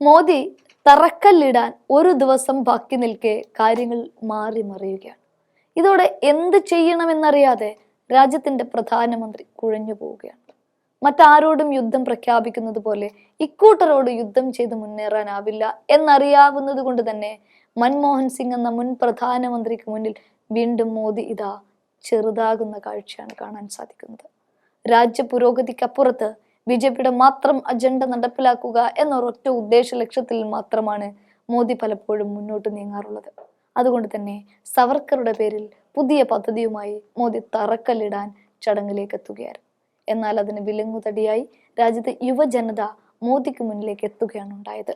മോദി തറക്കല്ലിടാൻ ഒരു ദിവസം ബാക്കി നിൽക്കെ കാര്യങ്ങൾ മാറി മറിയുകയാണ്. ഇതോടെ എന്ത് ചെയ്യണമെന്നറിയാതെ രാജ്യത്തിന്റെ പ്രധാനമന്ത്രി കുഴഞ്ഞു പോവുകയാണ്. മറ്റാരോടും യുദ്ധം പ്രഖ്യാപിക്കുന്നത് പോലെ ഇക്കൂട്ടരോട് യുദ്ധം ചെയ്ത് മുന്നേറാനാവില്ല എന്നറിയാവുന്നത് കൊണ്ട് തന്നെ മൻമോഹൻ സിംഗ് എന്ന മുൻ പ്രധാനമന്ത്രിക്ക് മുന്നിൽ വീണ്ടും മോദി ഇതാ ചെറുതാകുന്ന കാഴ്ചയാണ് കാണാൻ സാധിക്കുന്നത്. രാജ്യ പുരോഗതിക്കപ്പുറത്ത് ബി ജെ പിയുടെ മാത്രം അജണ്ട നടപ്പിലാക്കുക എന്ന ഒരൊറ്റ ഉദ്ദേശ ലക്ഷ്യത്തിൽ മാത്രമാണ് മോദി പലപ്പോഴും മുന്നോട്ട് നീങ്ങാറുള്ളത്. അതുകൊണ്ട് തന്നെ സവർക്കറുടെ പേരിൽ പുതിയ പദ്ധതിയുമായി മോദി തറക്കല്ലിടാൻ ചടങ്ങിലേക്ക് എത്തുകയായിരുന്നു. എന്നാൽ അതിന് വിലങ്ങുതടിയായി രാജ്യത്തെ യുവജനത മോദിക്ക് മുന്നിലേക്ക് എത്തുകയാണ് ഉണ്ടായത്.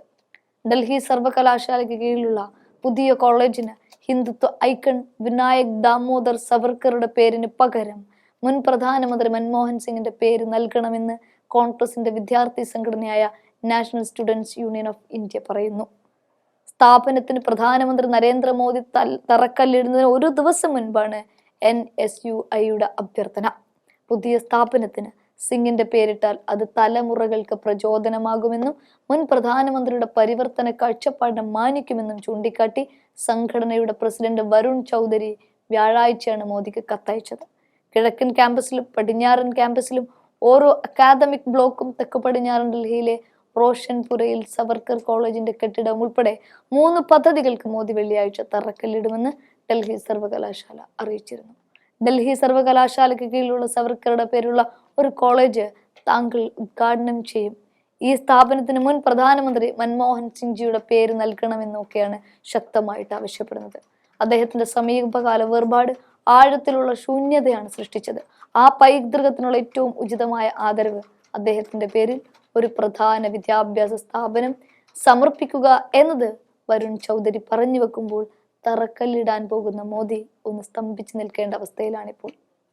ഡൽഹി സർവകലാശാലയ്ക്ക് കീഴിലുള്ള പുതിയ കോളേജിന് ഹിന്ദുത്വ ഐക്കൺ വിനായക് ദാമോദർ സവർക്കറുടെ പേരിന് പകരം മുൻ പ്രധാനമന്ത്രി മൻമോഹൻ സിംഗിന്റെ പേര് നൽകണമെന്ന് കോൺഗ്രസിന്റെ വിദ്യാർത്ഥി സംഘടനയായ National Students Union of India പറയുന്നു. സ്ഥാപനത്തിന് പ്രധാനമന്ത്രി നരേന്ദ്രമോദി തറക്കല്ലിടുന്നതിന് ഒരു ദിവസം മുൻപാണ് എൻ എസ് യു ഐയുടെ അഭ്യർത്ഥന. പുതിയ സ്ഥാപനത്തിന് സിംഗിന്റെ പേരിട്ടാൽ അത് തലമുറകൾക്ക് പ്രചോദനമാകുമെന്നും മുൻ പ്രധാനമന്ത്രിയുടെ പരിവർത്തന കാഴ്ചപ്പാടിനെ മാനിക്കുമെന്നും ചൂണ്ടിക്കാട്ടി സംഘടനയുടെ പ്രസിഡന്റ് വരുൺ ചൗധരി വ്യാഴാഴ്ചയാണ് മോദിക്ക് കത്തയച്ചത്. കിഴക്കൻ ക്യാമ്പസിലും പടിഞ്ഞാറൻ ക്യാമ്പസിലും ഓരോ അക്കാദമിക് ബ്ലോക്കും തെക്ക് പടിഞ്ഞാറൻ ഡൽഹിയിലെ റോഷൻപുരയിൽ സവർക്കർ കോളേജിന്റെ കെട്ടിടം ഉൾപ്പെടെ മൂന്ന് പദ്ധതികൾക്ക് മോദി വെള്ളിയാഴ്ച തറക്കല്ലിടുമെന്ന് ഡൽഹി സർവകലാശാല അറിയിച്ചിരുന്നു. ഡൽഹി സർവകലാശാലയ്ക്ക് കീഴിലുള്ള സവർക്കറുടെ പേരുള്ള ഒരു കോളേജ് താങ്കൾ ഉദ്ഘാടനം ചെയ്യും. ഈ സ്ഥാപനത്തിന് മുൻ പ്രധാനമന്ത്രി മൻമോഹൻ സിംഗ്ജിയുടെ പേര് നൽകണമെന്നൊക്കെയാണ് ശക്തമായിട്ട് ആവശ്യപ്പെടുന്നത്. അദ്ദേഹത്തിന്റെ സമീപകാല വേർപാട് ആഴത്തിലുള്ള ശൂന്യതയാണ് സൃഷ്ടിച്ചത്. ആ പൈതൃകത്തിനുള്ള ഏറ്റവും ഉചിതമായ ആദരവ് അദ്ദേഹത്തിന്റെ പേരിൽ ഒരു പ്രധാന വിദ്യാഭ്യാസ സ്ഥാപനം സമർപ്പിക്കുക എന്നത് വരുൺ ചൗധരി പറഞ്ഞു വെക്കുമ്പോൾ തറക്കല്ലിടാൻ പോകുന്ന മോദി ഒന്ന് സ്തംഭിച്ചു നിൽക്കേണ്ട അവസ്ഥയിലാണിപ്പോൾ.